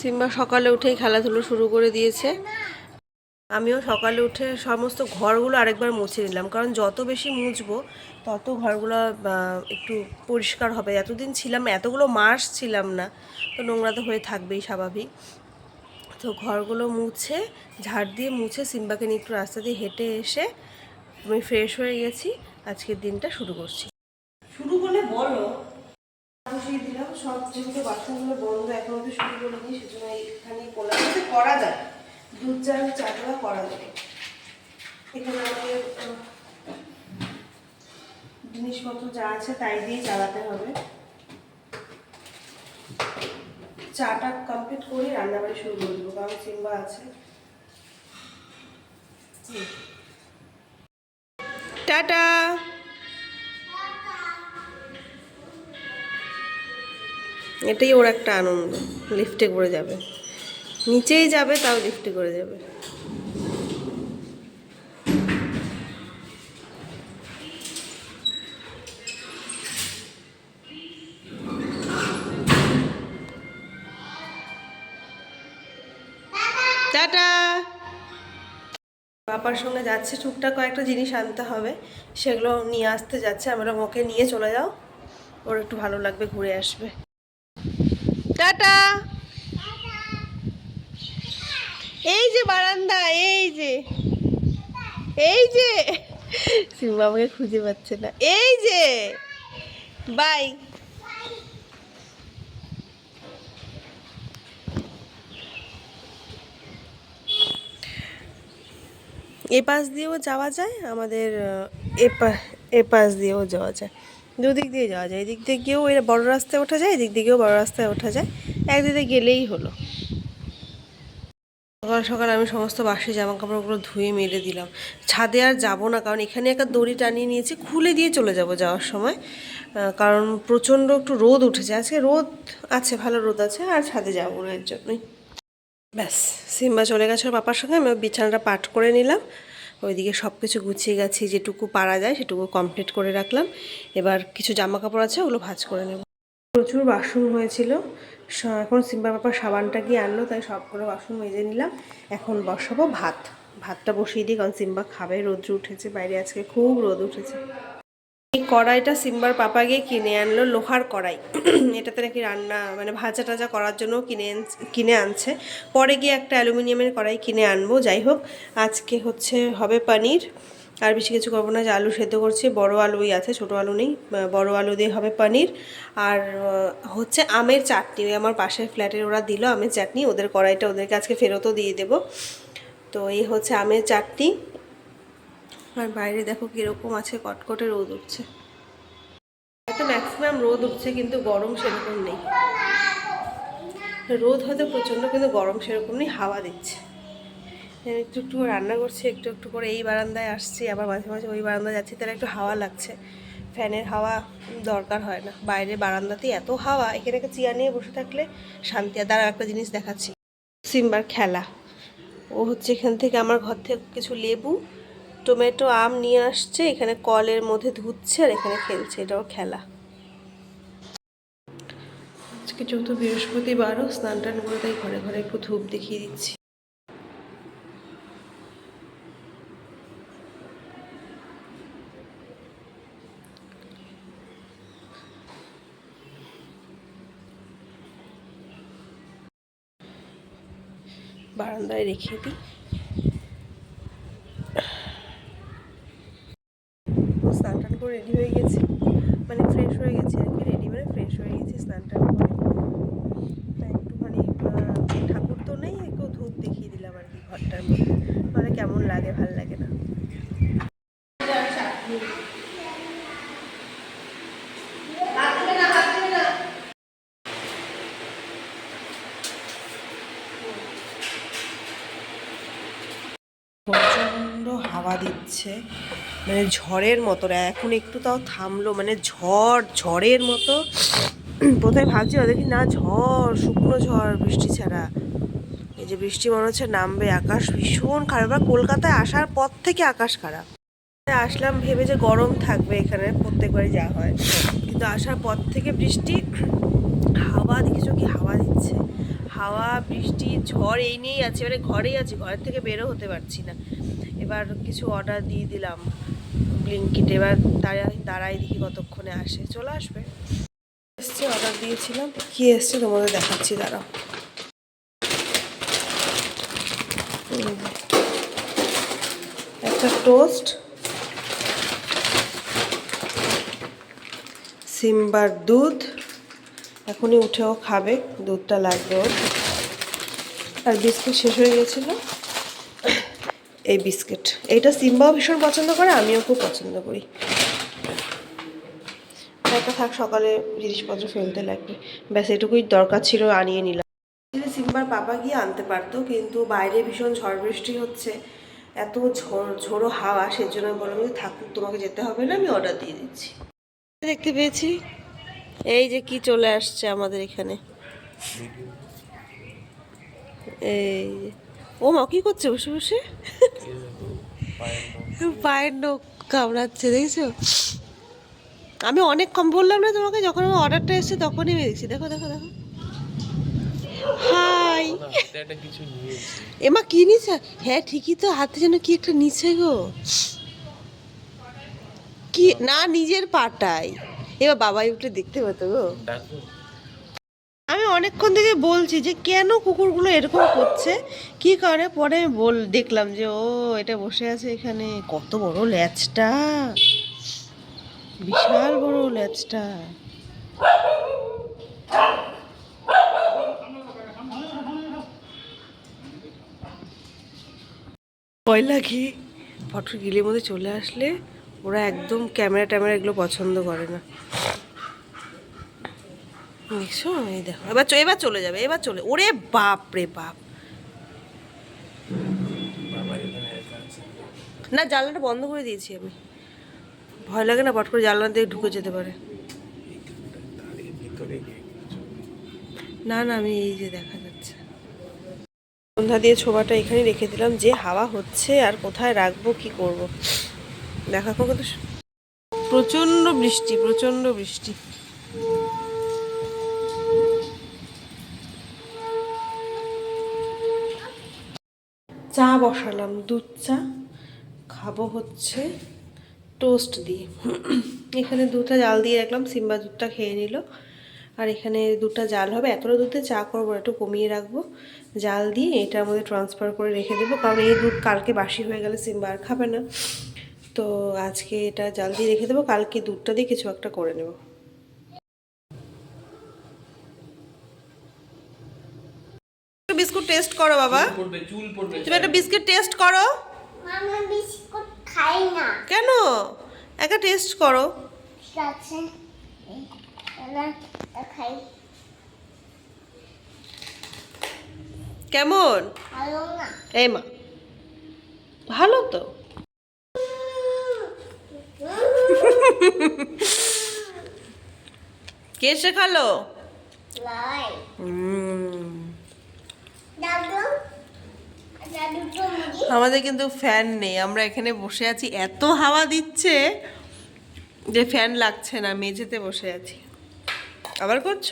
Simba সকালে উঠেই খেলাধুলো শুরু করে দিয়েছে। আমিও সকালে উঠে সমস্ত ঘরগুলো আরেকবার মুছে নিলাম, কারণ যত বেশি মুছবো, তত ঘরগুলো একটু পরিষ্কার হবে। এতদিন ছিলাম, এতগুলো মাস ছিলাম না, তো নোংরা তো হয়ে থাকবেই স্বাভাবিক। তো ঘরগুলো মুছে, ঝাড় দিয়ে মুছে সিম্বাকে নিয়ে একটু রাস্তা দিয়ে হেঁটে এসে আমি ফ্রেশ হয়ে গেছি। আজকের দিনটা শুরু করছি। শুরু করলে বলো বন্ধ এখন শুরু করিনি, সেজন্য করলাম করা যায়। দুধ চা চাটা করা যাবে এখানে জিনিসপত্র যা আছে তাই দিয়ে চালাতে হবে। চাটা কমপ্লিট করে রান্নাবাড়ি শুরু করে দেবো, কারণ সিম্বা আছে। টাটা! এটাই ওর একটা আনন্দ লিফটে করে যাবে। নিচেই যাবে, তাও লিফটে করে যাবে। বাবার সঙ্গে যাচ্ছে, টুকটাক কয়েকটা জিনিস আনতে হবে, সেগুলো নিয়ে আসতে যাচ্ছে। আমরা ওকে নিয়ে চলে যাও। ওর একটু ভালো লাগবে, ঘুরে আসবে টাটা এই যে বারান্দা, এই যে। এই যে। সিম্বা আমাকে খুঁজে পাচ্ছে না। এই যে। বাই। এ পাশ দিয়েও যাওয়া যায়, আমাদের, এ পাশ দিয়েও যাওয়া যায়। দুদিক দিয়ে যাওয়া যায়। এদিক দিয়ে গিয়েও এর বড় রাস্তায় ওঠা যায়, এদিক দিকেও বড় রাস্তায় ওঠা যায়। একদিকে গেলেই হলো। সকাল সকাল আমি সমস্ত বাসি জামা কাপড়গুলো ধুয়ে মেলে দিলাম। ছাদে আর যাব না, কারণ এখানে একটা দড়ি টানিয়ে নিয়েছি, খুলে দিয়ে চলে যাব যাওয়ার সময়। কারণ প্রচণ্ড একটু রোদ উঠেছে। আজকে রোদ আছে, ভালো রোদ আছে, আর ছাদে যাব না এর জন্যই। ব্যাস, সিম্বা চলে গেছে পাপার সঙ্গে, আমি বিছানাটা পাট করে নিলাম। ওইদিকে সব কিছু গুছিয়ে গেছি যেটুকু পারা যায় সেটুকু কমপ্লিট করে রাখলাম। এবার কিছু জামা কাপড় আছে, ওগুলো ভাঁজ করে নেব। প্রচুর বাসন হয়েছিল। এখন সিম্বার পাপা সাবানটা গিয়ে আনলো, তাই সবগুলো বাসন মেজে নিলাম। এখন বসাবো ভাত। ভাতটা বসিয়ে দিই, কারণ সিম্বা খাবে, রোদ্র উঠেছে, বাইরে আজকে খুব রোদ উঠেছে। এই কড়াইটা সিম্বার পাপা গিয়ে কিনে আনলো, লোহার কড়াই। এটাতে নাকি রান্না মানে ভাজা টাজা করার জন্য কিনে কিনে আনছে। পরে গিয়ে একটা অ্যালুমিনিয়ামের কড়াই কিনে আনব, যাই হোক। আজকে হচ্ছে হবে পনির। আর বেশি কিছু করব না, যে আলু সেদ্ধ করছি, বড় আলুই আছে, ছোট আলু নেই বড় আলু দিয়ে হবে পনির। আর হচ্ছে আমের চাটনি, ওই আমার পাশের ফ্ল্যাটের ওরা দিল আমের চাটনি, ওদের কড়াইটা ওদেরকে আজকে ফেরতও দিয়ে দেবো। তো এই হচ্ছে আমের চাটনি। আর বাইরে দেখো কীরকম আছে, কটকটে রোদ উঠছে। হয়তো ম্যাক্সিমাম রোদ উঠছে, কিন্তু গরম সেরকম নেই। রোদ হয়তো প্রচণ্ড, কিন্তু গরম সেরকম নেই, হাওয়া দিচ্ছে। একটু একটু করে রান্না করছি, একটু একটু করে এই বারান্দায় আসছি, আবার মাঝে মাঝে ওই বারান্দায় যাচ্ছি, তাহলে একটু হাওয়া লাগছে। ফ্যানের হাওয়া দরকার হয় না বাইরে বারান্দাতেই এত হাওয়া, এখানে একটা চেয়ার নিয়ে বসে থাকলে শান্তি। আর দ্বারা একটা জিনিস দেখাচ্ছি। সিম্বার খেলা। ও হচ্ছে এখান থেকে আমার ঘর থেকে কিছু লেবু, টমেটো, আম নিয়ে আসছে, এখানে কলের মধ্যে ধুচ্ছে আর এখানে খেলছে, এটাও খেলা। আজকে চৌথ বৃহস্পতিবারও স্নান টান করে তাই ঘরে ঘরে একটু ধূপ দেখিয়ে দিচ্ছি। বারান্দায় রেখে দিই। স্নান টান করে রেডি হয়ে গেছি। মানে ফ্রেশ হয়ে গেছি আর কি রেডি মানে ফ্রেশ হয়ে গেছি স্নান টান করে। একটুখানি ঠাকুর তো নেই, একটু ধূপ দেখিয়ে দিলাম আর কি ঘরটার মধ্যে। মানে কেমন লাগে, ভালো লাগে না প্রচণ্ড হাওয়া দিচ্ছে। মানে ঝড়ের মতো। এখন একটু তাও থামলো মানে ঝড়, ঝড়ের মতো। প্রথমে ভাবছি দেখি না ঝড়, শুকনো ঝড়, বৃষ্টি ছাড়া। এই যে বৃষ্টি মনে হচ্ছে নামবে, আকাশ ভীষণ খারাপ। আর কলকাতায় আসার পর থেকে আকাশ খারাপ। আসলাম, ভেবে যে গরম থাকবে এখানে, প্রত্যেকবারই যা হয়। কিন্তু আসার পর থেকে বৃষ্টি, হাওয়া দেখেছ কি হাওয়া দিচ্ছে? হাওয়া, বৃষ্টি, ঝড় এই নিয়েই আছে মানে ঘরেই আছি, ঘরের থেকে বেরো হতে পারছি না। এবার কিছু অর্ডার দিয়ে দিলাম ব্লিঙ্কিট এবার দাঁড়াই দাঁড়াই দেখি কতক্ষণে আসে। চলে আসবে। এসছে অর্ডার দিয়েছিলাম। কি এসছে তোমাদের দেখাচ্ছি, দাঁড়াও। একটা টোস্ট সিম্বার দুধ। এখনই উঠেও খাবে, দুধটা লাগবে আর বিস্কিট শেষ হয়ে গেছিল। এই বিস্কিট। এইটা সিম্বাও ভীষণ পছন্দ করে, আমিও খুব পছন্দ করি। একটা থাক, সকালে জিনিসপত্র ফেলতে লাগবে। ব্যাস, এটুকুই দরকার ছিল, আনিয়ে নিলাম। সিম্বার পাপা গিয়ে আনতে পারতো, কিন্তু বাইরে ভীষণ ঝড় বৃষ্টি হচ্ছে, এত ঝড়, ঝোড়ো হাওয়া, সেজন্য বললাম যে থাকুক তোমাকে যেতে হবে না, আমি অর্ডার দিয়ে দিচ্ছি। দেখতে পেয়েছি। এই যে কি চলে আসছে আমাদের এখানে। এই ও মা কি করছে বসে বসে? পায়ের নখ কামড়াচ্ছে, দেখছ? আমি অনেক কম বললাম না তোমাকে, যখন আমার অর্ডারটা এসেছে তখনই দেখছি। দেখো দেখো দেখো। হাই। এমা কি নিছে? হ্যাঁ ঠিকই তো, হাতে যেন কি একটা নিচে গো। কি না, নিজের পাটাই এবার বাবাই উঠে দেখতে পেতো গো। আমি অনেকক্ষণ থেকে বলছি যে, কেন কুকুরগুলো এরকম করছে? কি করে পরে বল, দেখলাম যে, ও, এটা বসে আছে এখানে। কত বড় ল্যাচটা। বিশাল বড় ল্যাচটা। কয়লা লাগে। ফটো গিলের মধ্যে চলে আসলে ওরা একদম ক্যামেরা ট্যামেরা এগুলো পছন্দ করে না। দেখছ এই দেখো। এবার এবার চলে যাবে এবার চলে ওরে বাপ রে বাপ। না জানলাটা বন্ধ করে দিয়েছি আমি। ভয় লাগে না পট করে জানলা দিয়ে ঢুকে যেতে পারে। না না আমি এই যে দেখা যাচ্ছে। সন্ধ্যা দিয়ে ছোবাটা এখানে রেখে দিলাম যে হাওয়া হচ্ছে আর কোথায় রাখব কি করব। দেখা করব তো প্রচণ্ড বৃষ্টি প্রচণ্ড বৃষ্টি। চা বসালাম, দুধ চা। খাব হচ্ছে টোস্ট দিয়ে। এখানে দুধটা জাল দিয়ে রাখলাম, সিম্বা দুধটা খেয়ে নিল। আর এখানে দুধটা জাল হবে, এতটা দুধে চা করব একটু কমিয়ে রাখব। জাল দিয়ে এটার মধ্যে ট্রান্সফার করে রেখে দেবো, কারণ এই দুধ কালকে বাসি হয়ে গেলে সিম্বা আর খাবে না। তো আজকে এটা জাল দিয়ে রেখে দেবো, কালকে দুধটা দিয়ে কিছু একটা করে নেব বিস্কুট টেস্ট করো বাবা। তুমি একটা বিস্কিট টেস্ট করো। মামা বিস্কুট খাই না। কেন? একটা টেস্ট করো। কেমন? ভালো এই মা ভালো তো। কে শেখালো? আমাদের কিন্তু ফ্যান নেই। আমরা এখানে বসে আছি। এত হাওয়া দিচ্ছে যে ফ্যান লাগছে না। মেঝেতে বসে আছি। আবার করছ?